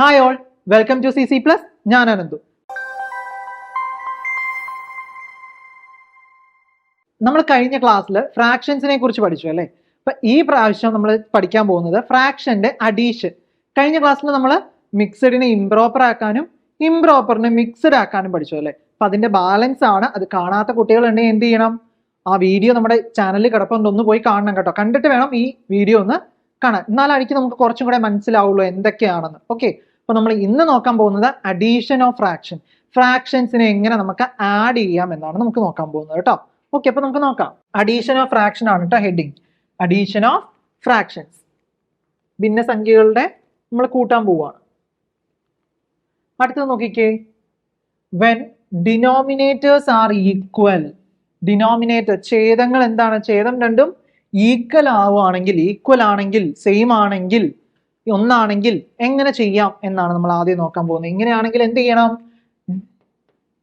Hi all welcome to C C plus ഞാൻ അനന്തു. നമ്മൾ കഴിഞ്ഞ ക്ലാസ്സിൽ ഫ്രാക്ഷൻസിനെ കുറിച്ച് പഠിച്ചു അല്ലേ? അപ്പൊ ഈ പ്രാവശ്യം നമ്മൾ പഠിക്കാൻ പോകുന്നത് ഫ്രാക്ഷന്റെ അഡീഷൻ കഴിഞ്ഞ ക്ലാസ്സിൽ നമ്മൾ മിക്സഡിനെ ഇംപ്രോപ്പർ ആക്കാനും ഇംപ്രോപ്പറിനെ മിക്സഡ് ആക്കാനും പഠിച്ചു അല്ലേ? അപ്പൊ അതിന്റെ ബാലൻസ് ആണ്. അത് കാണാത്ത കുട്ടികളുണ്ടെങ്കിൽ എന്ത് ചെയ്യണം? ആ വീഡിയോ നമ്മുടെ ചാനലിൽ കിടപ്പുണ്ട്. ഒന്ന് പോയി കാണണം കേട്ടോ. കണ്ടിട്ട് വേണം ഈ വീഡിയോ ഒന്ന് കാണാൻ. എന്നാലായിരിക്കും നമുക്ക് കുറച്ചും കൂടെ മനസ്സിലാവുള്ളൂ എന്തൊക്കെയാണെന്ന്. ഓക്കെ അപ്പൊ നമ്മൾ ഇന്ന് നോക്കാൻ പോകുന്നത് അഡീഷൻ ഓഫ് ഫ്രാക്ഷൻ ഫ്രാക്ഷൻസിനെ എങ്ങനെ നമുക്ക് ആഡ് ചെയ്യാം എന്നാണ് നമുക്ക് നോക്കാൻ പോകുന്നത് കേട്ടോ. ഓക്കെ അപ്പൊ നമുക്ക് നോക്കാം. അഡീഷൻ ഓഫ് ഫ്രാക്ഷൻ ആണ് കേട്ടോ ഹെഡിങ് അഡീഷൻ ഓഫ് ഫ്രാക്ഷൻസ് ഭിന്നസംഖ്യകളുടെ നമ്മൾ കൂട്ടാൻ പോവുകയാണ്. അടുത്തത് നോക്കിക്കേ. When denominators are equal denominator ഛേദങ്ങൾ എന്താണ്? ഛേദം രണ്ടും ഈക്വൽ ആവുകയാണെങ്കിൽ ഈക്വൽ ആണെങ്കിൽ സെയിം ആണെങ്കിൽ ഒന്നാണെങ്കിൽ എങ്ങനെ ചെയ്യാം എന്നാണ് നമ്മൾ ആദ്യം നോക്കാൻ പോകുന്നത്. ഇങ്ങനെയാണെങ്കിൽ എന്ത് ചെയ്യണം?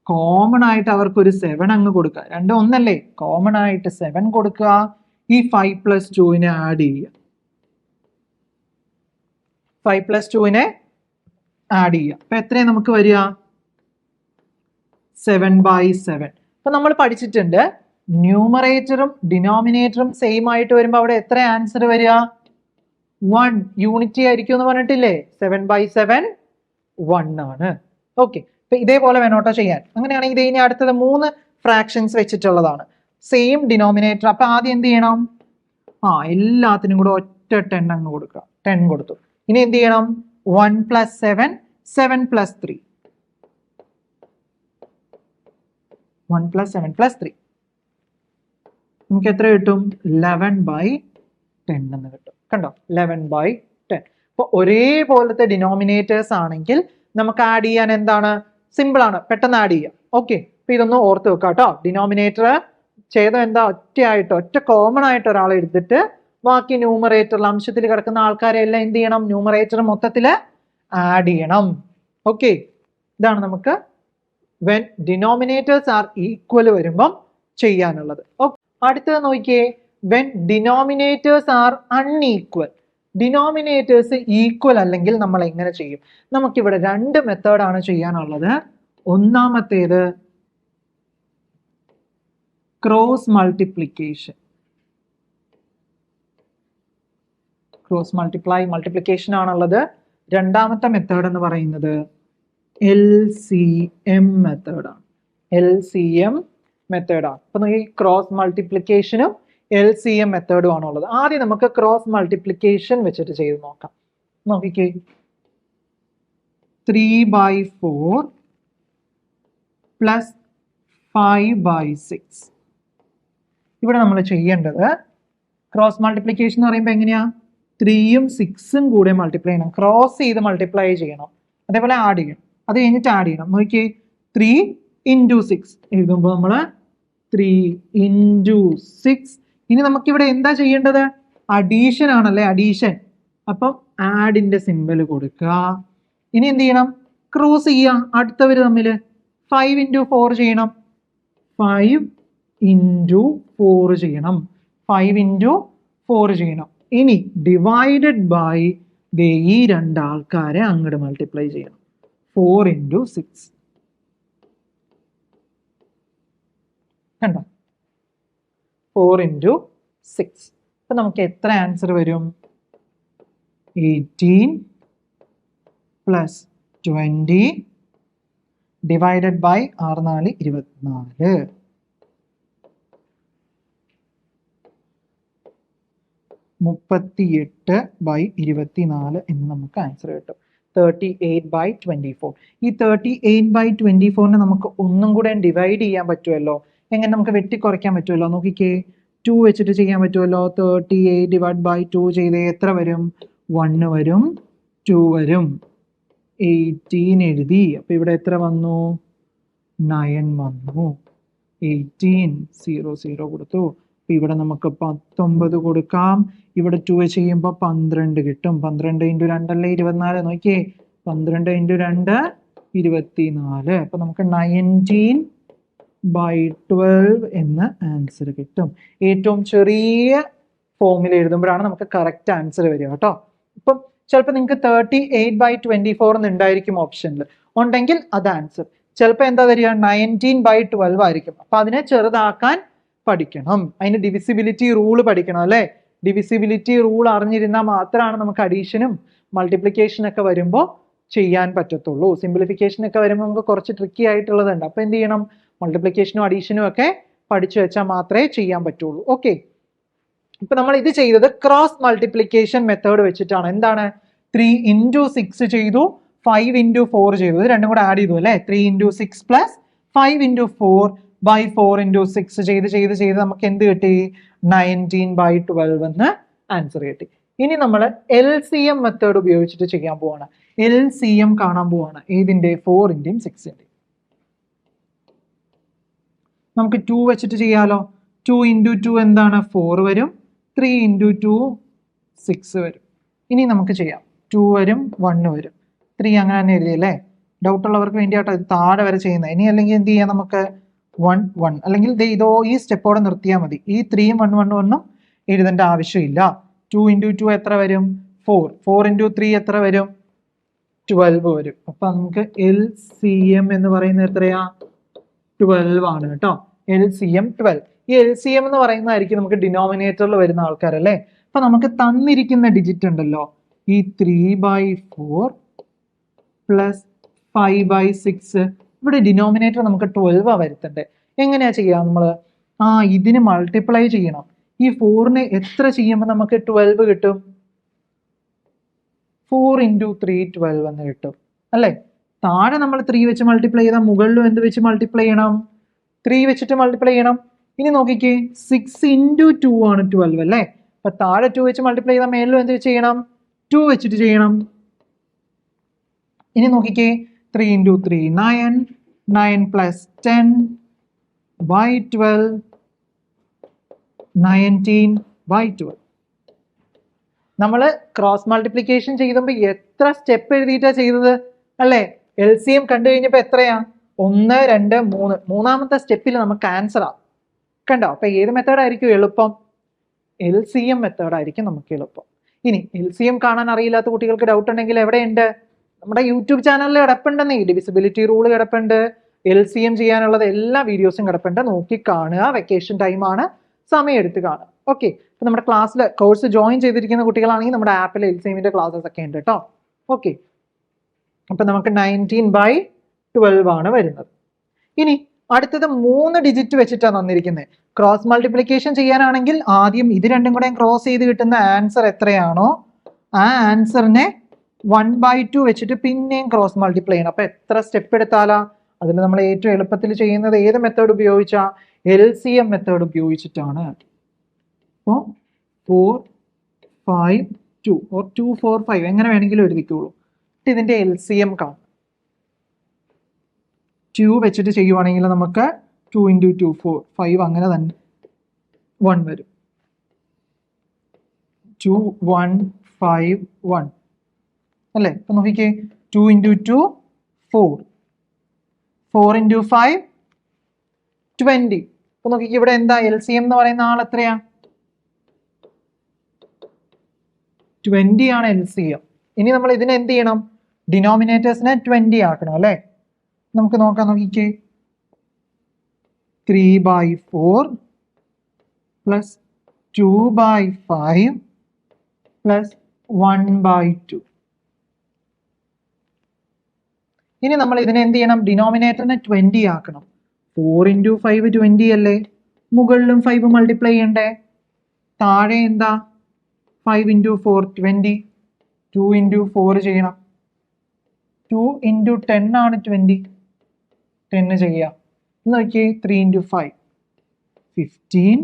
കോമൺ ആയിട്ട് അവർക്ക് ഒരു സെവൻ അങ്ങ് കൊടുക്കുക. രണ്ട് ഒന്നല്ലേ? കോമൺ ആയിട്ട് സെവൻ കൊടുക്കുക. ഈ ഫൈവ് പ്ലസ് ടുവിനെ ആഡ് ചെയ്യുക. ഫൈവ് പ്ലസ് ടുവിനെ ആഡ് ചെയ്യുക. അപ്പൊ എത്രയാണ് നമുക്ക് വരിക? സെവൻ ബൈ സെവൻ അപ്പൊ നമ്മൾ പഠിച്ചിട്ടുണ്ട് ന്യൂമറേറ്ററും ഡിനോമിനേറ്ററും സെയിം ആയിട്ട് വരുമ്പോൾ അവിടെ എത്ര ആൻസർ വരിക? വൺ യൂണിറ്റി ആയിരിക്കും എന്ന് പറഞ്ഞിട്ടില്ലേ? സെവൻ ബൈ സെവൻ വൺ ആണ്. ഓക്കെ അപ്പൊ ഇതേപോലെ വേണോട്ടോ ചെയ്യാൻ. അങ്ങനെയാണെങ്കിൽ ഇനി അടുത്തത് മൂന്ന് ഫ്രാക്ഷൻസ് വെച്ചിട്ടുള്ളതാണ്. സെയിം ഡിനോമിനേറ്റർ അപ്പൊ ആദ്യം എന്ത് ചെയ്യണം? ആ എല്ലാത്തിനും കൂടെ ഒറ്റ ടെൻ അങ്ങ് കൊടുക്കുക. ടെൻ കൊടുത്തു. ഇനി എന്ത് ചെയ്യണം? One plus seven seven plus three one plus seven plus three നമുക്ക് എത്ര കിട്ടും? ലെവൻ ബൈ ടെൻ എന്ന് കിട്ടും. കണ്ടോ? ലെവൻ ബൈ ടെൻ അപ്പോൾ ഒരേപോലത്തെ ഡിനോമിനേറ്റേഴ്സ് ആണെങ്കിൽ നമുക്ക് ആഡ് ചെയ്യാൻ എന്താണ്? സിമ്പിൾ ആണ്. പെട്ടെന്ന് ആഡ് ചെയ്യാം. ഓക്കെ അപ്പൊ ഇതൊന്ന് ഓർത്ത് വെക്കാം കേട്ടോ ഡിനോമിനേറ്റർ ചെയ്ത എന്താ? ഒറ്റയായിട്ട് ഒറ്റ കോമൺ ആയിട്ട് ഒരാൾ എടുത്തിട്ട് ബാക്കി ന്യൂമറേറ്ററിൽ അംശത്തിൽ കിടക്കുന്ന ആൾക്കാരെ എല്ലാം എന്ത് ചെയ്യണം? ന്യൂമറേറ്റർ മൊത്തത്തിൽ ആഡ് ചെയ്യണം. ഓക്കെ ഇതാണ് നമുക്ക് വെൻ ഡിനോമിനേറ്റേഴ്സ് ആർ ഈക്വൽ വരുമ്പം ചെയ്യാനുള്ളത്. ഓക്കെ അടുത്തത് നോക്കിയേ. When denominators are unequal denominators equal അല്ലെങ്കിൽ നമ്മൾ എങ്ങനെ ചെയ്യും? നമുക്കിവിടെ രണ്ട് മെത്തേഡാണ് ചെയ്യാനുള്ളത്. ഒന്നാമത്തേത് cross multiplication cross multiply multiplication ആണുള്ളത്. രണ്ടാമത്തെ മെത്തേഡ് എന്ന് പറയുന്നത് എൽ സി എം മെത്തേഡാണ് എൽ സി എം മെത്തേഡാണ് അപ്പൊ ഈ ക്രോസ് മൾട്ടിപ്ലിക്കേഷനും എൽ സി എം മെത്തേഡും ആണുള്ളത്. ആദ്യം നമുക്ക് ക്രോസ് മൾട്ടിപ്ലിക്കേഷൻ വെച്ചിട്ട് ചെയ്ത് നോക്കാം. നോക്കിക്കേ. Three by four plus five by six ഇവിടെ നമ്മൾ ചെയ്യേണ്ടത് ക്രോസ് മൾട്ടിപ്ലിക്കേഷൻ എന്ന് പറയുമ്പോൾ എങ്ങനെയാ? ത്രീയും സിക്സും കൂടെ മൾട്ടിപ്ലൈ ചെയ്യണം. ക്രോസ് ചെയ്ത് മൾട്ടിപ്ലൈ ചെയ്യണം. അതേപോലെ ആഡ് ചെയ്യണം. അത് കഴിഞ്ഞിട്ട് ആഡ് ചെയ്യണം. നോക്കിയേ ത്രീ ഇന്റു സിക്സ് എഴുതുമ്പോൾ നമ്മൾ ത്രീ ഇന്റു സിക്സ് ഇനി നമുക്കിവിടെ എന്താ ചെയ്യേണ്ടത്? അഡീഷൻ ആണല്ലേ അഡീഷൻ അപ്പം ആഡിന്റെ സിമ്പൽ കൊടുക്കുക. ഇനി എന്ത് ചെയ്യണം? ക്രോസ് ചെയ്യുക. അടുത്തവർ തമ്മിൽ ഫൈവ് ഇന്റു ഫോർ ചെയ്യണം. ഫൈവ് ഇന്റു ഫോർ ചെയ്യണം. ഫൈവ് ഇന്റു ഫോർ ചെയ്യണം. ഇനി ഡിവൈഡഡ് ബൈ ദേ ഈ രണ്ട് ആൾക്കാരെ അങ്ങോട്ട് മൾട്ടിപ്ലൈ ചെയ്യണം. ഫോർ ഇന്റു സിക്സ് കണ്ടോ? ഫോർ ഇന്റു സിക്സ് അപ്പം നമുക്ക് എത്ര ആൻസർ വരും? Eighteen plus twenty divided by ആറ് നാല് ഇരുപത്തിനാല്. മുപ്പത്തിയെട്ട് ബൈ ഇരുപത്തിനാല് എന്ന് നമുക്ക് ആൻസർ കിട്ടും. Thirty eight by twenty four ഈ തേർട്ടി എയ്റ്റ് ബൈ ട്വന്റി ഫോറിനെ നമുക്ക് ഒന്നും കൂടെ ഡിവൈഡ് ചെയ്യാൻ പറ്റുമല്ലോ? എങ്ങനെ നമുക്ക് വെട്ടിക്കുറയ്ക്കാൻ പറ്റുമല്ലോ? നോക്കിക്കേ ടു വെച്ചിട്ട് ചെയ്യാൻ പറ്റുമല്ലോ? Thirty eight divide by two ചെയ്ത് എത്ര വരും? വണ്ണ് വരും. ടു വരും. എയ്റ്റീൻ എഴുതി. അപ്പൊ ഇവിടെ എത്ര വന്നു? നയൻ വന്നു. എയ്റ്റീൻ സീറോ സീറോ കൊടുത്തു. അപ്പം ഇവിടെ നമുക്ക് പത്തൊമ്പത് കൊടുക്കാം. ഇവിടെ ടു ചെയ്യുമ്പോൾ പന്ത്രണ്ട് കിട്ടും. പന്ത്രണ്ട് ഇന്റു രണ്ടല്ലേ ഇരുപത്തിനാല്? നോക്കിയേ പന്ത്രണ്ട് ഇന്റു രണ്ട് ഇരുപത്തിനാല്. അപ്പൊ നമുക്ക് നയന്റീൻ ബൈ ട്വൽവ് എന്ന ആൻസർ കിട്ടും. ഏറ്റവും ചെറിയ ഫോമിൽ എഴുതുമ്പോഴാണ് നമുക്ക് കറക്റ്റ് ആൻസർ വരിക കേട്ടോ. ഇപ്പം ചിലപ്പോൾ നിങ്ങൾക്ക് thirty eight by twenty four എന്ന് ഉണ്ടായിരിക്കും ഓപ്ഷനിൽ ഉണ്ടെങ്കിൽ അത് ആൻസർ ചിലപ്പോൾ എന്താ തരിക നയന്റീൻ ബൈ ട്വൽവ് ആയിരിക്കും. അപ്പൊ അതിനെ ചെറുതാക്കാൻ പഠിക്കണം. അതിന് ഡിവിസിബിലിറ്റി റൂൾ പഠിക്കണം അല്ലേ? ഡിവിസിബിലിറ്റി റൂൾ അറിഞ്ഞിരുന്നാൽ മാത്രമാണ് നമുക്ക് അഡീഷനും മൾട്ടിപ്ലിക്കേഷനൊക്കെ വരുമ്പോൾ ചെയ്യാൻ പറ്റത്തുള്ളൂ. സിംപ്ലിഫിക്കേഷൻ ഒക്കെ വരുമ്പോൾ നമുക്ക് കുറച്ച് ട്രിക്കി ആയിട്ടുള്ളതുണ്ട്. അപ്പൊ എന്ത് ചെയ്യണം? മൾട്ടിപ്ലിക്കേഷനും അഡീഷനും ഒക്കെ പഠിച്ചു വെച്ചാൽ മാത്രമേ ചെയ്യാൻ പറ്റുള്ളൂ. ഓക്കെ ഇപ്പൊ നമ്മൾ ഇത് ചെയ്തത് ക്രോസ് മൾട്ടിപ്ലിക്കേഷൻ മെത്തേഡ് വെച്ചിട്ടാണ്. എന്താണ്? ത്രീ ഇന്റു സിക്സ് ചെയ്തു ഫൈവ് ഇന്റു ഫോർ ചെയ്തു. ഇത് രണ്ടും കൂടെ ആഡ് ചെയ്തു അല്ലേ? Three into six plus five into four by four into six ചെയ്ത് ചെയ്ത് ചെയ്ത് നമുക്ക് എന്ത് കിട്ടി? നയന്റീൻ ബൈ ട്വൽവ് എന്ന് ആൻസർ കിട്ടി. ഇനി നമ്മൾ എൽ സി എം മെത്തേഡ് ഉപയോഗിച്ചിട്ട് ചെയ്യാൻ പോവാണ്. എൽ സി എം കാണാൻ പോവാണ്. ഏതിന്റെ? ഫോറിന്റെയും സിക്സിന്റെയും നമുക്ക് ടു വെച്ചിട്ട് ചെയ്യാലോ? ടു ഇന്റു ടു എന്താണ്? ഫോർ വരും. ത്രീ ഇന്റു ടു സിക്സ് വരും. ഇനി നമുക്ക് ചെയ്യാം. ടു വരും വണ്ണ് വരും. ത്രീ അങ്ങനെ തന്നെ എഴുതിയല്ലേ ഡൗട്ട് ഉള്ളവർക്ക് വേണ്ടിയാട്ടോ താഴെ വരെ ചെയ്യുന്നത്. ഇനി അല്ലെങ്കിൽ എന്ത് ചെയ്യാം നമുക്ക്? വൺ വൺ അല്ലെങ്കിൽ ഇതോ ഈ സ്റ്റെപ്പോടെ നിർത്തിയാൽ മതി. ഈ ത്രീയും വൺ വൺ വണ്ണും എഴുതേണ്ട ആവശ്യമില്ല. ടു ഇന്റു ടു എത്ര വരും? ഫോർ ഫോർ ഇന്റു ത്രീ എത്ര വരും? ട്വൽവ് വരും. അപ്പം നമുക്ക് എൽ സി എം എന്ന് പറയുന്നത് എത്രയാ? ട്വൽവ് ആണ് കേട്ടോ. എൽ സി എം ട്വൽവ് ഈ എൽ സി എം എന്ന് പറയുന്നതായിരിക്കും നമുക്ക് ഡിനോമിനേറ്ററിൽ വരുന്ന ആൾക്കാരല്ലേ? അപ്പൊ നമുക്ക് തന്നിരിക്കുന്ന ഡിജിറ്റ് ഉണ്ടല്ലോ. ഈ three by four plus five by six ഇവിടെ ഡിനോമിനേറ്റർ നമുക്ക് ട്വൽവ് വരുത്തണ്ടേ. എങ്ങനെയാ ചെയ്യുക നമ്മൾ ആ ഇതിന് മൾട്ടിപ്ലൈ ചെയ്യണം. ഈ ഫോറിന് എത്ര ചെയ്യുമ്പോൾ നമുക്ക് ട്വൽവ് കിട്ടും? ഫോർ ഇന്റു ത്രീ ട്വൽവ് എന്ന് കിട്ടും. അല്ലേ? താഴെ നമ്മൾ ത്രീ വെച്ച് മൾട്ടിപ്ലൈ ചെയ്താൽ മുകളിലും എന്ത് വെച്ച് മൾട്ടിപ്ലൈ ചെയ്യണം? ത്രീ വെച്ചിട്ട് മൾട്ടിപ്ലൈ ചെയ്യണം. ഇനി നോക്കിക്കേ സിക്സ് ഇന്റു ടു ആണ് ട്വൽവ് അല്ലേ? അപ്പൊ താഴെ ടു വെച്ച് മൾട്ടിപ്ലൈ ചെയ്താൽ മേളിലും എന്ത് വെച്ച് ചെയ്യണം? ടു വെച്ചിട്ട് ചെയ്യണം. ഇനി നോക്കിക്കേ three into three nine nine plus ten by twelve nineteen by twelve നമ്മൾ ക്രോസ് മൾട്ടിപ്ലിക്കേഷൻ ചെയ്തപ്പോൾ എത്ര സ്റ്റെപ്പ് എഴുതിയിട്ടാണ് ചെയ്തത്? അല്ലേ? എൽ സി എം കണ്ടു കഴിഞ്ഞപ്പോൾ എത്രയാ? ഒന്ന് രണ്ട് മൂന്ന്. മൂന്നാമത്തെ സ്റ്റെപ്പിൽ നമുക്ക് ആൻസറാണ് കണ്ടോ? അപ്പൊ ഏത് മെത്തേഡായിരിക്കും എളുപ്പം? എൽ സി എം മെത്തേഡായിരിക്കും നമുക്ക് എളുപ്പം. ഇനി എൽ സി എം കാണാൻ അറിയില്ലാത്ത കുട്ടികൾക്ക് ഡൗട്ട് ഉണ്ടെങ്കിൽ എവിടെയുണ്ട്? നമ്മുടെ യൂട്യൂബ് ചാനലിൽ കിടപ്പുണ്ടെന്നേ. ഡിവിസിബിലിറ്റി റൂൾ കിടപ്പുണ്ട്. എൽ സി എം ചെയ്യാനുള്ളത് എല്ലാ വീഡിയോസും കിടപ്പുണ്ട്. നോക്കി കാണുക. വെക്കേഷൻ ടൈമാണ് സമയം എടുത്ത് കാണുക. ഓക്കെ അപ്പൊ നമ്മുടെ ക്ലാസ്സിൽ കോഴ്സ് ജോയിൻ ചെയ്തിരിക്കുന്ന കുട്ടികളാണെങ്കിൽ നമ്മുടെ ആപ്പിൽ എൽ സി എമ്മിന്റെ ക്ലാസ്സസ് ഒക്കെ ഉണ്ട് കേട്ടോ ഓക്കെ അപ്പൊ നമുക്ക് നയന്റീൻ ബൈ ട്വൽവ് ആണ് വരുന്നത്. ഇനി അടുത്തത് മൂന്ന് ഡിജിറ്റ് വെച്ചിട്ടാണ് തന്നിരിക്കുന്നത് ക്രോസ് മൾട്ടിപ്ലിക്കേഷൻ ചെയ്യാനാണെങ്കിൽ ആദ്യം ഇത് രണ്ടും കൂടെ ക്രോസ് ചെയ്ത് കിട്ടുന്ന ആൻസർ എത്രയാണോ? ആ ആൻസറിനെ വൺ ബൈ ടു വെച്ചിട്ട് പിന്നെയും ക്രോസ് മൾട്ടിപ്ലൈ ചെയ്യണം. അപ്പൊ എത്ര സ്റ്റെപ്പ് എടുത്താലാ? അതിൽ നമ്മൾ ഏറ്റവും എളുപ്പത്തിൽ ചെയ്യുന്നത് ഏത് മെത്തേഡ് ഉപയോഗിച്ചാ? എൽ സി എം മെത്തേഡ് ഉപയോഗിച്ചിട്ടാണ്. അപ്പോൾ four five two or two four five എങ്ങനെ വേണമെങ്കിലും എഴുതിക്കോളൂ. എന്നിട്ട് ഇതിന്റെ എൽ സി എം കാണും ടു വെച്ചിട്ട് ചെയ്യുവാണെങ്കിൽ നമുക്ക് two into two four five അങ്ങനെ തന്നെ വൺ വരും. ടു വൺ ഫൈവ് വൺ അല്ലേ? ഇപ്പൊ നോക്കിക്കേ. Two into two four four into five twenty ഇപ്പൊ നോക്കിക്കേ ഇവിടെ എന്താ എൽ സി എം എന്ന് പറയുന്ന ആൾ എത്രയാ? ട്വന്റി ആണ് എൽ സി എം ഇനി നമ്മൾ ഇതിനെന്ത് ചെയ്യണം? ഡിനോമിനേറ്റേഴ്സിനെ ട്വന്റി ആക്കണം അല്ലേ? നമുക്ക് നോക്കാം നോക്കിക്കേ. Three by four plus two by five plus one by two ഇനി നമ്മൾ ഇതിനെ എന്ത് ചെയ്യണം? ഡിനോമിനേറ്ററിനെ ട്വന്റി ആക്കണം. ഫോർ ഇന്റു ഫൈവ് ട്വന്റി അല്ലേ? മുകളിലും ഫൈവ് മൾട്ടിപ്ലൈ ചെയ്യണ്ടേ? താഴെ എന്താ? Five into four twenty two into four ചെയ്യണം. ടു ഇന്റു ടെൻ ആണ് ട്വന്റി ടെന്ന് ചെയ്യാം എന്ന് നോക്കിയേ three into five fifteen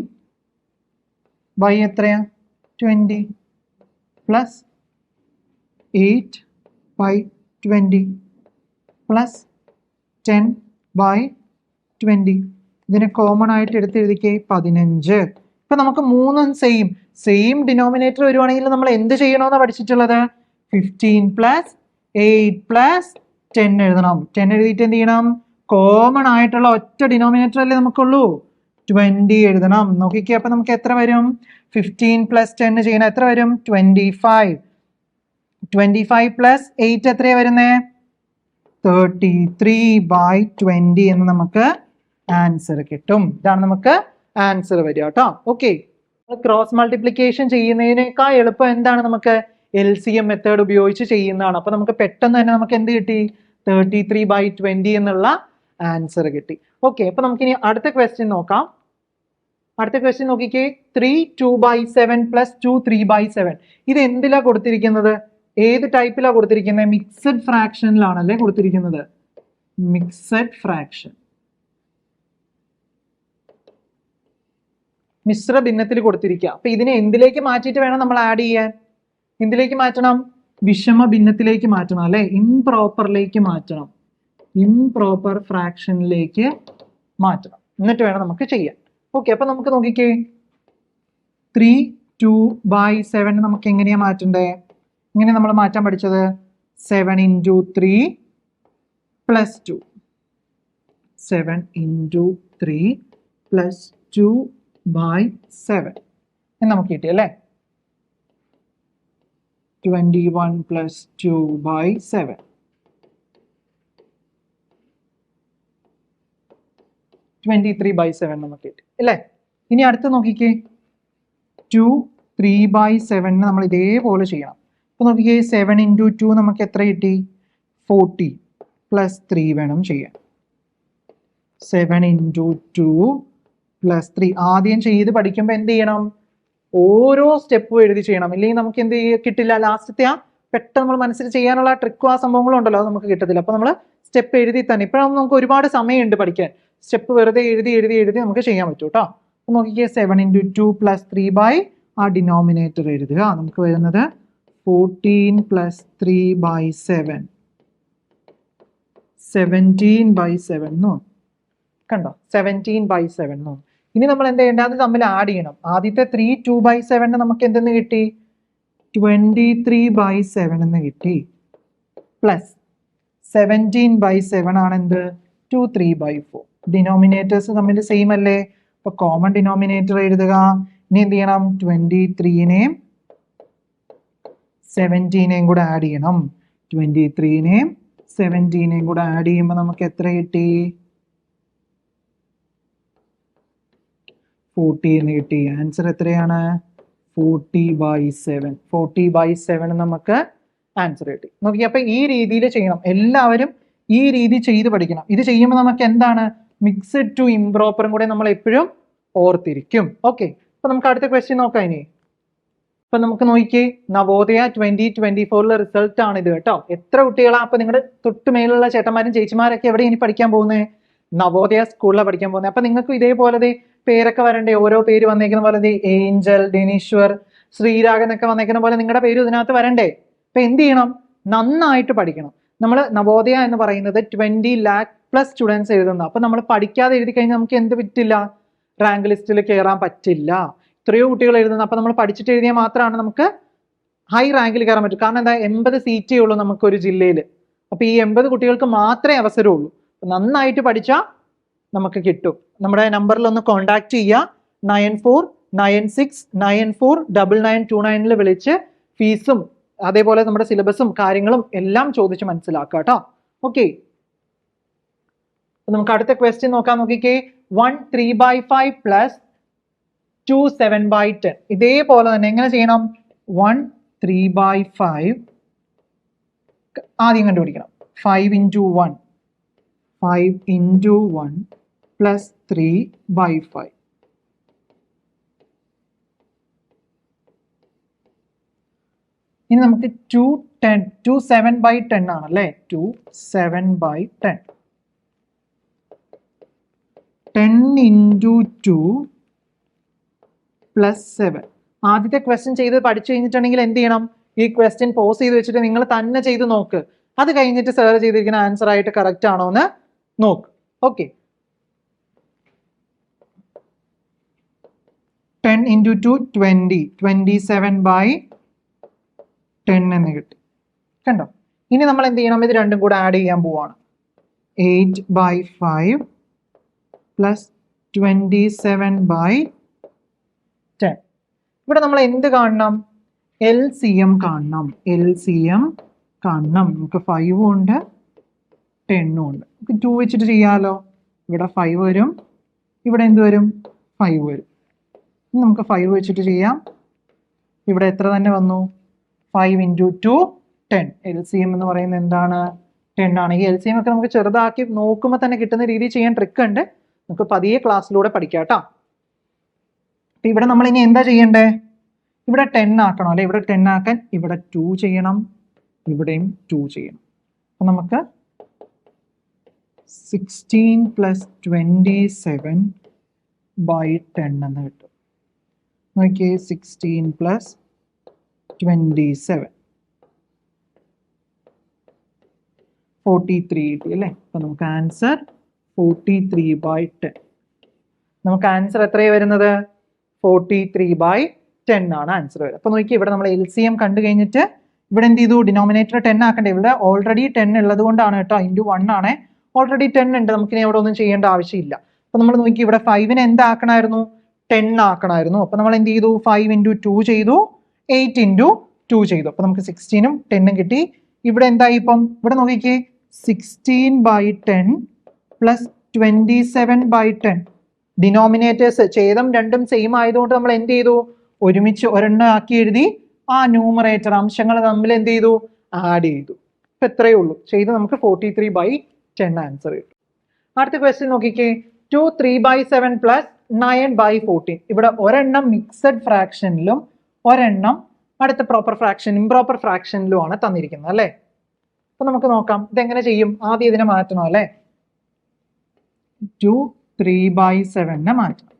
by എത്രയാ? Twenty plus eight by twenty plus ten by twenty ഇതിനെ കോമൺ ആയിട്ട് എടുത്ത് എഴുതിക്കേ പതിനഞ്ച്. ഇപ്പം നമുക്ക് മൂന്നും സെയിം സെയിം ഡിനോമിനേറ്റർ വരുവാണെങ്കിൽ നമ്മൾ എന്ത് ചെയ്യണമെന്നാണ് പഠിച്ചിട്ടുള്ളത്? Fifteen plus eight plus ten എഴുതണം. ടെൻ എഴുതിയിട്ട് എന്ത് ചെയ്യണം? കോമൺ ആയിട്ടുള്ള ഒറ്റ ഡിനോമിനേറ്റർ അല്ലേ നമുക്കുള്ളൂ. ട്വന്റി എഴുതണം. നോക്കിക്കേ അപ്പൊ നമുക്ക് എത്ര വരും? ഫിഫ്റ്റീൻ പ്ലസ് ടെൻ ചെയ്യണം എത്ര വരും? Twenty five twenty five plus eight എത്രയാണ് വരുന്നേ? തേർട്ടി ത്രീ ബൈ ട്വന്റി എന്ന് നമുക്ക് ആൻസർ കിട്ടും. ഇതാണ് നമുക്ക് ആൻസർ വരിക കേട്ടോ. ഓക്കെ ക്രോസ് മൾട്ടിപ്ലിക്കേഷൻ ചെയ്യുന്നതിനേക്കാൾ എളുപ്പം എന്താണ് നമുക്ക്? എൽ സി എം മെത്തേഡ് ഉപയോഗിച്ച് ചെയ്യുന്നതാണ്. അപ്പൊ നമുക്ക് പെട്ടെന്ന് തന്നെ നമുക്ക് എന്ത് കിട്ടി? തേർട്ടി ത്രീ ബൈ ട്വന്റി എന്നുള്ള ആൻസർ കിട്ടി. ഓക്കെ അപ്പൊ നമുക്കിനി അടുത്ത ക്വസ്റ്റ്യൻ നോക്കാം. അടുത്ത ക്വസ്റ്റ്യൻ നോക്കിക്കേ. Three two by seven plus two three by seven ഇത് എന്തിലാ കൊടുത്തിരിക്കുന്നത്? ഏത് ടൈപ്പിലാ കൊടുത്തിരിക്കുന്നത്? മിക്സഡ് ഫ്രാക്ഷനിലാണല്ലേ കൊടുത്തിരിക്കുന്നത്? മിക്സഡ് ഫ്രാക്ഷൻ മിശ്ര ഭിന്നത്തിൽ കൊടുത്തിരിക്കുക. അപ്പൊ ഇതിനെ എന്തിലേക്ക് മാറ്റിയിട്ട് വേണം നമ്മൾ ആഡ് ചെയ്യാൻ? എന്തിലേക്ക് മാറ്റണം? വിഷമ ഭിന്നത്തിലേക്ക് മാറ്റണം അല്ലെ? ഇംപ്രോപ്പറിലേക്ക് മാറ്റണം. ഇംപ്രോപ്പർ ഫ്രാക്ഷനിലേക്ക് മാറ്റണം. എന്നിട്ട് വേണം നമുക്ക് ചെയ്യാൻ. ഓക്കെ അപ്പൊ നമുക്ക് നോക്കിക്കേ. ത്രീ ടു ബൈ സെവൻ നമുക്ക് എങ്ങനെയാ മാറ്റണ്ടേ? ഇങ്ങനെ നമ്മൾ മാറ്റാൻ പഠിച്ചത്? Seven into three plus two seven into three plus two by seven എന്ന് നമുക്ക് കിട്ടി അല്ലേ? Twenty one plus two by seven twenty three by seven നമുക്ക് കിട്ടി. അല്ലേ ഇനി അടുത്ത് നോക്കിക്കേ. ടു ത്രീ ബൈ സെവൻ നമ്മൾ ഇതേപോലെ ചെയ്യണം. അപ്പോൾ നോക്കിക്കേ സെവൻ ഇന്റു ടു നമുക്ക് എത്ര കിട്ടി? ഫോർട്ടി പ്ലസ് ത്രീ വേണം ചെയ്യാൻ. Seven into two plus three ആദ്യം ചെയ്ത് പഠിക്കുമ്പോൾ എന്ത് ചെയ്യണം? ഓരോ സ്റ്റെപ്പും എഴുതി ചെയ്യണം. ഇല്ലെങ്കിൽ നമുക്ക് എന്ത് കിട്ടില്ല. ലാസ്റ്റത്തെ ആ പെട്ടെന്ന് നമ്മൾ മനസ്സിൽ ചെയ്യാനുള്ള ട്രിക്കും ആ സംഭവങ്ങളും ഉണ്ടല്ലോ അത് നമുക്ക് കിട്ടത്തില്ല. അപ്പോൾ നമ്മൾ സ്റ്റെപ്പ് എഴുതി തന്നെ. ഇപ്പോഴാകുമ്പോൾ നമുക്ക് ഒരുപാട് സമയമുണ്ട് പഠിക്കാൻ. സ്റ്റെപ്പ് വെറുതെ എഴുതി എഴുതി എഴുതി നമുക്ക് ചെയ്യാൻ പറ്റും കേട്ടോ. അപ്പോൾ നോക്കിക്കേ seven into two plus three by ആ ഡിനോമിനേറ്റർ എഴുതുക. നമുക്ക് വരുന്നത് fourteen plus three by seven seventeen by seven കണ്ടോ? സെവന്റീൻ ബൈ സെവൻ ഇനി നമ്മൾ എന്ത് ചെയ്യേണ്ടത് അത് തമ്മിൽ ആഡ് ചെയ്യണം. ആദ്യത്തെ ത്രീ ടു ബൈ സെവൻ നമുക്ക് എന്തെന്ന് കിട്ടി? ട്വന്റി ത്രീ ബൈ സെവൻ എന്ന് കിട്ടി. പ്ലസ് സെവന്റീൻ ബൈ സെവൻ ആണ് എന്ത്? Two three by four denominators തമ്മിൽ സെയിം അല്ലേ? അപ്പൊ കോമൺ ഡിനോമിനേറ്റർ എഴുതുക. ഇനി എന്ത് ചെയ്യണം? ട്വന്റി ത്രീനെയും സെവന്റീനെയും കൂടെ ആഡ് ചെയ്യണം. ട്വന്റി ത്രീനെയും സെവന്റീനെയും കൂടെ ആഡ് ചെയ്യുമ്പോൾ നമുക്ക് എത്ര കിട്ടി? ഫോർട്ടി എന്ന് കിട്ടി. ആൻസർ എത്രയാണ്? Forty by seven forty by seven നമുക്ക് ആൻസർ കിട്ടി. നോക്കി അപ്പൊ ഈ രീതിയിൽ ചെയ്യണം. എല്ലാവരും ഈ രീതി ചെയ്ത് പഠിക്കണം. ഇത് ചെയ്യുമ്പോൾ നമുക്ക് എന്താണ്? മിക്സഡ് ടു ഇംപ്രോപ്പറും കൂടെ നമ്മൾ എപ്പോഴും ഓർത്തിരിക്കും. ഓക്കെ അപ്പൊ നമുക്ക് അടുത്ത ക്വസ്റ്റ്യൻ നോക്കാം ഇനി. ഇപ്പൊ നമുക്ക് നോക്കിയേ നവോദയ ട്വന്റി ട്വന്റി ഫോറിലെ റിസൾട്ട് ആണ് ഇത് കേട്ടോ. എത്ര കുട്ടികളാ? അപ്പൊ നിങ്ങളുടെ തൊട്ടുമേലുള്ള ചേട്ടന്മാരും ചേച്ചിമാരൊക്കെ എവിടെ ഇനി പഠിക്കാൻ പോകുന്നത്? നവോദയ സ്കൂളിലാണ് പഠിക്കാൻ പോകുന്നത്. അപ്പൊ നിങ്ങൾക്ക് ഇതേപോലെ പേരൊക്കെ വരണ്ടേ? ഓരോ പേര് വന്നേക്കുന്ന പോലെ ഏഞ്ചൽ ഡെനീശ്വർ ശ്രീരാഗൻ ഒക്കെ വന്നേക്കുന്ന പോലെ നിങ്ങളുടെ പേര് ഇതിനകത്ത് വരണ്ടേ? അപ്പൊ എന്ത് ചെയ്യണം? നന്നായിട്ട് പഠിക്കണം. നമ്മൾ നവോദയ എന്ന് പറയുന്നത് ട്വന്റി ലാക്ക് പ്ലസ് സ്റ്റുഡൻസ് എഴുതുന്ന. അപ്പൊ നമ്മൾ പഠിക്കാതെ എഴുതി കഴിഞ്ഞാൽ നമുക്ക് എന്ത് പറ്റില്ല? റാങ്ക് ലിസ്റ്റിൽ കയറാൻ പറ്റില്ല. ഇത്രയോ കുട്ടികൾ എഴുതുന്നത് അപ്പൊ നമ്മൾ പഠിച്ചിട്ട് എഴുതിയാൽ മാത്രമാണ് നമുക്ക് ഹൈ റാങ്കിൽ കയറാൻ പറ്റും. കാരണം എന്താ? എൺപത് സീറ്റേ ഉള്ളൂ നമുക്ക് ഒരു ജില്ലയിൽ അപ്പൊ ഈ എൺപത് കുട്ടികൾക്ക് മാത്രമേ അവസരമുള്ളൂ. നന്നായിട്ട് പഠിച്ചാൽ നമുക്ക് കിട്ടും. നമ്മുടെ നമ്പറിൽ ഒന്ന് കോൺടാക്ട് ചെയ്യുക. Nine four nine six nine four double nine two നയനിൽ വിളിച്ച് ഫീസും അതേപോലെ നമ്മുടെ സിലബസും കാര്യങ്ങളും എല്ലാം ചോദിച്ച് മനസ്സിലാക്കുക കേട്ടോ. ഓക്കെ നമുക്ക് അടുത്ത ക്വസ്റ്റ്യൻ നോക്കാൻ നോക്കിക്കേ. One three by five plus two seven by ten ഇതേപോലെ തന്നെ എങ്ങനെ ചെയ്യണം? വൺ ത്രീ ബൈ ഫൈവ് ആദ്യം കണ്ടുപിടിക്കണം. Five into one five into one plus three by five ഇനി നമുക്ക് two ten two seven by ten ആണല്ലേ? Two seven by ten ten into two plus seven ആദ്യത്തെ ക്വസ്റ്റ്യൻ ചെയ്ത് പഠിച്ചു കഴിഞ്ഞിട്ടുണ്ടെങ്കിൽ എന്ത് ചെയ്യണം? ഈ ക്വസ്റ്റ്യൻ പോസ് ചെയ്ത് വെച്ചിട്ട് നിങ്ങൾ തന്നെ ചെയ്ത് നോക്ക്. അത് കഴിഞ്ഞിട്ട് സെർവ് ചെയ്തിരിക്കുന്ന ആൻസർ ആയിട്ട് കറക്റ്റ് ആണോ എന്ന് നോക്ക്. Okay ten into two twenty twenty seven by ten എന്ന് കിട്ടി. കണ്ടോ? ഇനി നമ്മൾ എന്ത് ചെയ്യണം? ഇത് രണ്ടും കൂടെ ആഡ് ചെയ്യാൻ പോവാണ്. Eight by five plus twenty seven by ten ഇവിടെ നമ്മൾ എന്ത് കാണണം? എൽ സി എം കാണണം. എൽ സി എം കാണണം. നമുക്ക് ഫൈവും ഉണ്ട് ടെണ്ണും ഉണ്ട്. നമുക്ക് ടു വെച്ചിട്ട് ചെയ്യാമല്ലോ ഇവിടെ ഫൈവ് വരും. ഇവിടെ എന്ത് വരും? ഫൈവ് വരും. നമുക്ക് ഫൈവ് വെച്ചിട്ട് ചെയ്യാം. ഇവിടെ എത്ര തന്നെ വന്നു? Five into two ten L C M എന്ന് പറയുന്നത് എന്താണ്? ടെൻ ആണ്. ഈ എൽ സി എം ഒക്കെ നമുക്ക് ചെറുതാക്കി നോക്കുമ്പോൾ തന്നെ കിട്ടുന്ന രീതിയിൽ ചെയ്യാൻ ട്രിക്ക് ഉണ്ട്. നമുക്ക് പതിയെ ക്ലാസ്സിലൂടെ പഠിക്കാം കേട്ടോ അപ്പം ഇവിടെ നമ്മൾ ഇനി എന്താ ചെയ്യണ്ടേ? ഇവിടെ ടെൻ ആക്കണം അല്ലെ? ഇവിടെ ടെൻ ആക്കാൻ ഇവിടെ ടു ചെയ്യണം. ഇവിടെയും ടു ചെയ്യണം. അപ്പം നമുക്ക് sixteen plus twenty seven by ten എന്ന് കിട്ടും. നോക്കിയേ sixteen plus twenty seven forty three കിട്ടി അല്ലേ? അപ്പം നമുക്ക് answer forty three by ten നമുക്ക് ആൻസർ എത്രയാണ് വരുന്നത്? ഫോർട്ടി ത്രീ ബൈ ടെൻ ആണ് ആൻസർ വരുന്നത്. അപ്പോൾ നോക്കി ഇവിടെ നമ്മൾ എൽ സി എം കണ്ടു കഴിഞ്ഞിട്ട് ഇവിടെ എന്ത് ചെയ്തു? ഡിനോമിനേറ്റർ ടെൻ ആക്കണ്ടേ? ഇവിടെ ഓൾറെഡി ടെൻ ഉള്ളത് കൊണ്ടാണ് കേട്ടോ ഇന്റു വൺ ആണ്. ഓൾറെഡി ടെൻ ഉണ്ട് നമുക്കിനി അവിടെ ഒന്നും ചെയ്യേണ്ട ആവശ്യമില്ല. അപ്പോൾ നമ്മൾ നോക്കി ഇവിടെ ഫൈവിന് എന്താക്കണമായിരുന്നു? ടെൻ ആക്കണമായിരുന്നു. അപ്പൊ നമ്മൾ എന്ത് ചെയ്തു? ഫൈവ് ഇന്റു ടു ചെയ്തു. എയ്റ്റ് ഇന്റു ടു ചെയ്തു. അപ്പൊ നമുക്ക് സിക്സ്റ്റീനും ടെന്നും കിട്ടി. ഇവിടെ എന്തായി ഇപ്പം? ഇവിടെ നോക്കിക്കേ. Sixteen by ten plus twenty seven by ten denominators ഛേദം രണ്ടും സെയിം ആയതുകൊണ്ട് നമ്മൾ എന്ത് ചെയ്തു? ഒരുമിച്ച് ഒരെണ്ണം ആക്കി എഴുതി ആ ന്യൂമറേറ്റർ അംശങ്ങൾ തമ്മിൽ എന്ത് ചെയ്തു? ആഡ് ചെയ്തു. ഇപ്പം എത്രയേ ഉള്ളൂ. ചെയ്ത് നമുക്ക് forty three by ten answer കിട്ടും. അടുത്ത ക്വസ്റ്റ്യൻ നോക്കിക്കേ. Two three by seven plus nine by fourteen ഇവിടെ ഒരെണ്ണം മിക്സഡ് ഫ്രാക്ഷനിലും ഒരെണ്ണം അടുത്ത പ്രോപ്പർ ഫ്രാക്ഷൻ ഇംപ്രോപ്പർ ഫ്രാക്ഷനിലുമാണ് തന്നിരിക്കുന്നത് അല്ലേ? അപ്പൊ നമുക്ക് നോക്കാം ഇതെങ്ങനെ ചെയ്യും? ആദ്യം ഇതിനെ മാറ്റണം അല്ലേ? ടു ത്രീ ബൈ സെവനെ മാറ്റണം.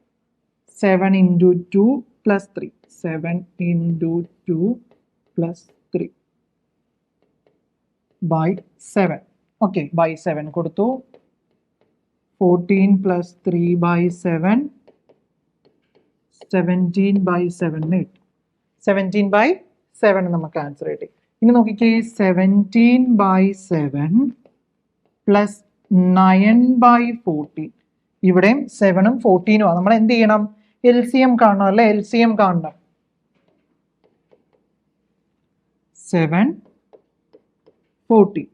Seven into two plus three seven into two plus three by seven okay by seven കൊടുത്തു. Fourteen plus three by seven seventeen by seven കിട്ടി. സെവന്റീൻ ബൈ സെവൻ നമുക്ക് ആൻസർ കിട്ടി. ഇനി നോക്കിക്കേ seventeen by seven plus nine by fourteen ഇവിടെയും സെവനും ഫോർട്ടീനും ആണ്. നമ്മൾ എന്ത് ചെയ്യണം? എൽ സി എം കാണണം അല്ലെ? എൽ സി എം കാണണം. സെവൻ ഫോർട്ടി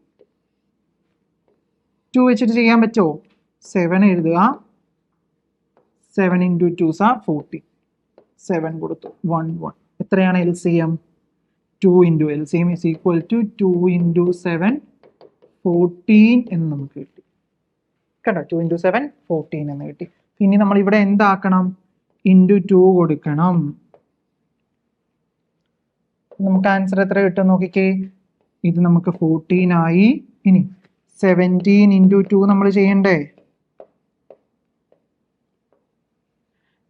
ടു വെച്ചിട്ട് ചെയ്യാൻ പറ്റുമോ? സെവൻ എഴുതുക. സെവൻ ഇന്റു ടു സാ ഫോർട്ടി സെവൻ കൊടുത്തു. വൺ വൺ എത്രയാണ് L C M two into L C M is equal to two into seven fourteen എന്ന് നമുക്ക് കിട്ടി. കേട്ടോ ടു ഇന്റു സെവൻ ഫോർട്ടീൻ എന്ന് കിട്ടി. ഇനി നമ്മൾ ഇവിടെ എന്താക്കണം? ഇന്റു ടു കൊടുക്കണം. നമുക്ക് ആൻസർ എത്ര കിട്ടും നോക്കിക്കേ? ഇത് നമുക്ക് ഫോർട്ടീൻ ആയി. ഇനി സെവന്റീൻ ഇന്റു ടു നമ്മൾ ചെയ്യണ്ടേ?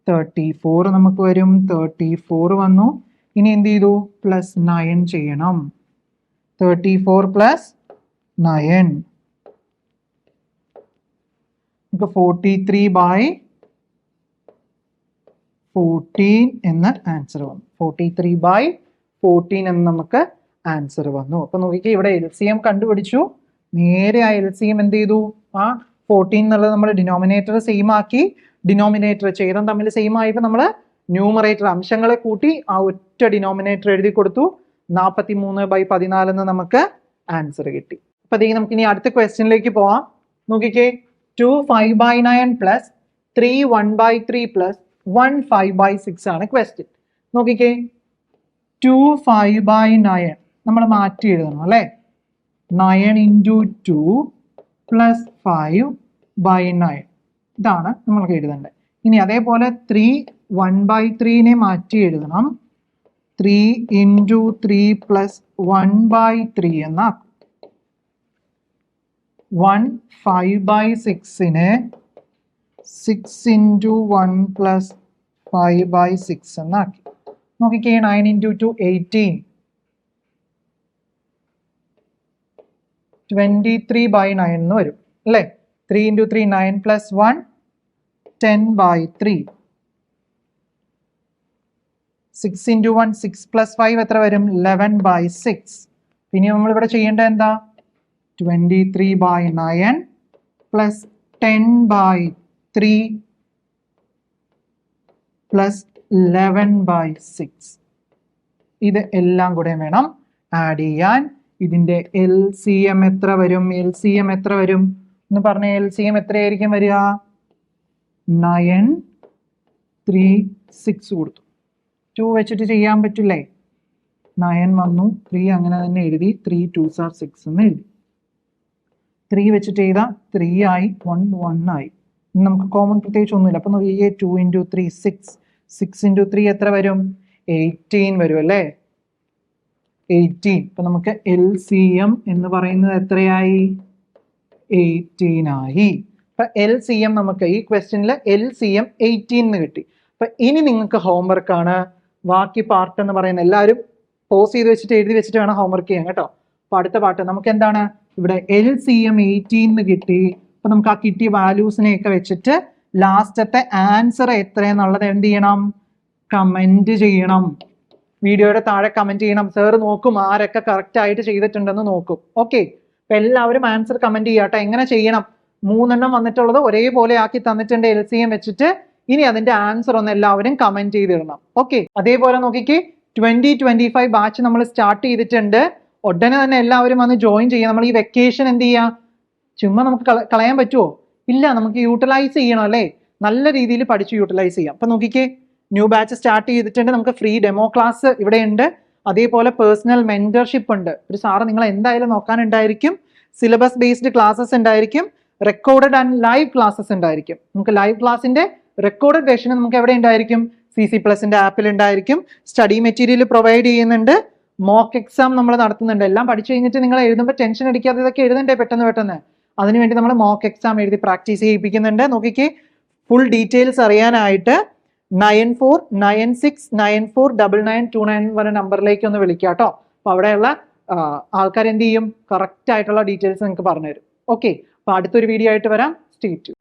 തേർട്ടി ഫോർ നമുക്ക് വരും. തേർട്ടി ഫോർ വന്നു. ഇനി എന്ത് ചെയ്തു? പ്ലസ് നയൻ ചെയ്യണം. തേർട്ടി ഫോർ പ്ലസ് നയൻ നമുക്ക് ഫോർട്ടി ത്രീ ബൈ ഫോർട്ടീൻ എന്ന് ആൻസർ വന്നു. ഫോർട്ടി ത്രീ ബൈ ഫോർട്ടീൻ എന്ന് നമുക്ക് ആൻസർ വന്നു. അപ്പൊ നോക്കിക്കേ ഇവിടെ എൽ സി എം കണ്ടുപിടിച്ചു. നേരെ ആ എൽ സി എം എന്ത് ചെയ്തു? ആ ഫോർട്ടീൻ എന്നുള്ളത് നമ്മൾ ഡിനോമിനേറ്റർ സെയിം ആക്കി. ഡിനോമിനേറ്റർ ഛേദം തമ്മിൽ സെയിം ആയപ്പോൾ നമ്മൾ ന്യൂമറേറ്റർ അംശങ്ങളെ കൂട്ടി ആ ഒറ്റ ഡിനോമിനേറ്റർ എഴുതി കൊടുത്തു. നാൽപ്പത്തി മൂന്ന് ബൈ പതിനാലെന്ന് നമുക്ക് ആൻസർ കിട്ടി. അപ്പൊ അതേ നമുക്ക് ഇനി അടുത്ത ക്വസ്റ്റ്യനിലേക്ക് പോവാം. നോക്കിക്കേ. Two five by nine plus three one by three plus one five by six ആണ് ക്വസ്റ്റ്യൻ നോക്കിക്കേ. ടു ഫൈവ് ബൈ നയൻ നമ്മൾ മാറ്റി എഴുതണം അല്ലേ? Nine into two plus five by nine ഇതാണ് നമ്മൾക്ക് എഴുതേണ്ടത് ഇനി അതേപോലെ ത്രീ വൺ ബൈ ത്രീനെ മാറ്റി എഴുതണം. Three into three plus one by three എന്നാക്കും one five by സിക്സിനെ six into one plus five by six എന്നാക്കി. നോക്കിക്കേ nine into two eighteen twenty three by nine എന്ന് വരും. അല്ലേ? Three into three nine plus one ten by three six into one six plus five എത്ര വരും? Eleven by six പിന്നെ നമ്മൾ ഇവിടെ ചെയ്യേണ്ടത് എന്താ? Twenty three by nine plus ten by three plus eleven by ഇത് എല്ലാം കൂടെ വേണം ആഡ് ചെയ്യാൻ. ഇതിന്റെ എൽ സി എം എത്ര വരും? എൽ സി എം എത്ര വരും? എന്ന് പറഞ്ഞ എൽ സി എം എത്രയായിരിക്കും വരിക? നയൻ ത്രീ സിക്സ് കൊടുത്തു. ടു വെച്ചിട്ട് ചെയ്യാൻ പറ്റില്ലേ? നയൻ വന്നു ത്രീ അങ്ങനെ തന്നെ എഴുതി ത്രീ ടു സാർ സിക്സ് എന്ന് എഴുതി. ത്രീ വെച്ചിട്ട് ചെയ്താൽ ത്രീ ആയി വൺ വൺ ആയി. നമുക്ക് കോമൺ പ്രത്യേകിച്ച് ഒന്നുമില്ല. അപ്പം നോക്കിയേ two into three six six into three എത്ര വരും? എയ്റ്റീൻ വരും അല്ലേ? എയ്റ്റീൻ ഇപ്പം നമുക്ക് എൽ സി എം എന്ന് പറയുന്നത് എത്രയായി? എയ്റ്റീൻ ആയി. അപ്പൊ എൽ സി എം നമുക്ക് ഈ ക്വസ്റ്റ്യനിൽ എൽ സി എം എയ്റ്റീൻ എന്ന് കിട്ടി. അപ്പൊ ഇനി നിങ്ങൾക്ക് ഹോംവർക്ക് ആണ്. ബാക്കി പാർട്ട് എന്ന് പറയുന്ന എല്ലാവരും പോസ് ചെയ്ത് വെച്ചിട്ട് എഴുതി വെച്ചിട്ട് വേണം ഹോംവർക്ക് ചെയ്യാൻ കേട്ടോ. അപ്പൊ അടുത്ത പാട്ട് നമുക്ക് എന്താണ്? ഇവിടെ എൽ സി എം എയ്റ്റീൻ എന്ന് കിട്ടി. അപ്പൊ നമുക്ക് ആ കിട്ടിയ വാല്യൂസിനെയൊക്കെ വെച്ചിട്ട് ലാസ്റ്റത്തെ ആൻസർ എത്രയെന്നുള്ളത് എന്ത് ചെയ്യണം? കമന്റ് ചെയ്യണം. വീഡിയോയുടെ താഴെ കമന്റ് ചെയ്യണം. സാർ നോക്കും ആരൊക്കെ കറക്റ്റ് ആയിട്ട് ചെയ്തിട്ടുണ്ടെന്ന് നോക്കും. ഓക്കെ അപ്പം എല്ലാവരും ആൻസർ കമന്റ് ചെയ്യാട്ടോ. എങ്ങനെ ചെയ്യണം? മൂന്നെണ്ണം വന്നിട്ടുള്ളത് ഒരേപോലെ ആക്കി തന്നിട്ടുണ്ട് എൽ സി എം വെച്ചിട്ട്. ഇനി അതിന്റെ ആൻസർ ഒന്ന് എല്ലാവരും കമന്റ് ചെയ്തിടണം. ഓക്കെ അതേപോലെ നോക്കിക്കേ ട്വന്റി ട്വന്റി ഫൈവ് ബാച്ച് നമ്മൾ സ്റ്റാർട്ട് ചെയ്തിട്ടുണ്ട്. ഉടനെ തന്നെ എല്ലാവരും വന്ന് ജോയിൻ ചെയ്യാം നമ്മൾ ഈ വെക്കേഷൻ എന്ത് ചെയ്യാ ചുമ്മാ നമുക്ക് കളയാൻ പറ്റുമോ ഇല്ല നമുക്ക് യൂട്ടിലൈസ് ചെയ്യണം അല്ലേ? നല്ല രീതിയിൽ പഠിച്ച് യൂട്ടിലൈസ് ചെയ്യാം. അപ്പൊ നോക്കിക്കേ ന്യൂ ബാച്ച് സ്റ്റാർട്ട് ചെയ്തിട്ടുണ്ട്. നമുക്ക് ഫ്രീ ഡെമോ ക്ലാസ് ഇവിടെ ഉണ്ട് അതേപോലെ പേഴ്സണൽ മെന്റർഷിപ്പ് ഉണ്ട്. ഒരു സാറ് നിങ്ങൾ എന്തായാലും നോക്കാനുണ്ടായിരിക്കും. സിലബസ് ബേസ്ഡ് ക്ലാസ്സസ് ഉണ്ടായിരിക്കും. റെക്കോർഡഡ് ആൻഡ് ലൈവ് ക്ലാസ്സസ് ഉണ്ടായിരിക്കും. നമുക്ക് ലൈവ് ക്ലാസ്സിന്റെ റെക്കോർഡഡ് വേർഷൻ നമുക്ക് എവിടെ ഉണ്ടായിരിക്കും? സി സി പ്ലസിന്റെ ആപ്പിൽ ഉണ്ടായിരിക്കും. സ്റ്റഡി മെറ്റീരിയൽ പ്രൊവൈഡ് ചെയ്യുന്നുണ്ട്. മോക്ക് എക്സാം നമ്മൾ നടത്തുന്നുണ്ട്. എല്ലാം പഠിച്ചു കഴിഞ്ഞിട്ട് നിങ്ങൾ എഴുതുമ്പോൾ ടെൻഷൻ അടിക്കാതെ ഇതൊക്കെ എഴുതണ്ടേ പെട്ടെന്ന് പെട്ടെന്ന്? അതിനുവേണ്ടി നമ്മൾ മോക്ക് എക്സാം എഴുതി പ്രാക്ടീസ് ചെയ്യിപ്പിക്കുന്നുണ്ട്. നോക്കിക്ക് ഫുൾ ഡീറ്റെയിൽസ് അറിയാനായിട്ട് nine four nine six nine four double nine two nine വരെ നമ്പറിലേക്ക് ഒന്ന് വിളിക്കുക കേട്ടോ അപ്പോൾ അവിടെയുള്ള ആൾക്കാർ എന്ത് ചെയ്യും? കറക്റ്റ് ആയിട്ടുള്ള ഡീറ്റെയിൽസ് നിങ്ങൾക്ക് പറഞ്ഞുതരും. ഓക്കെ അടുത്തൊരു വീഡിയോ ആയിട്ട് വരാം. സ്റ്റേറ്റ്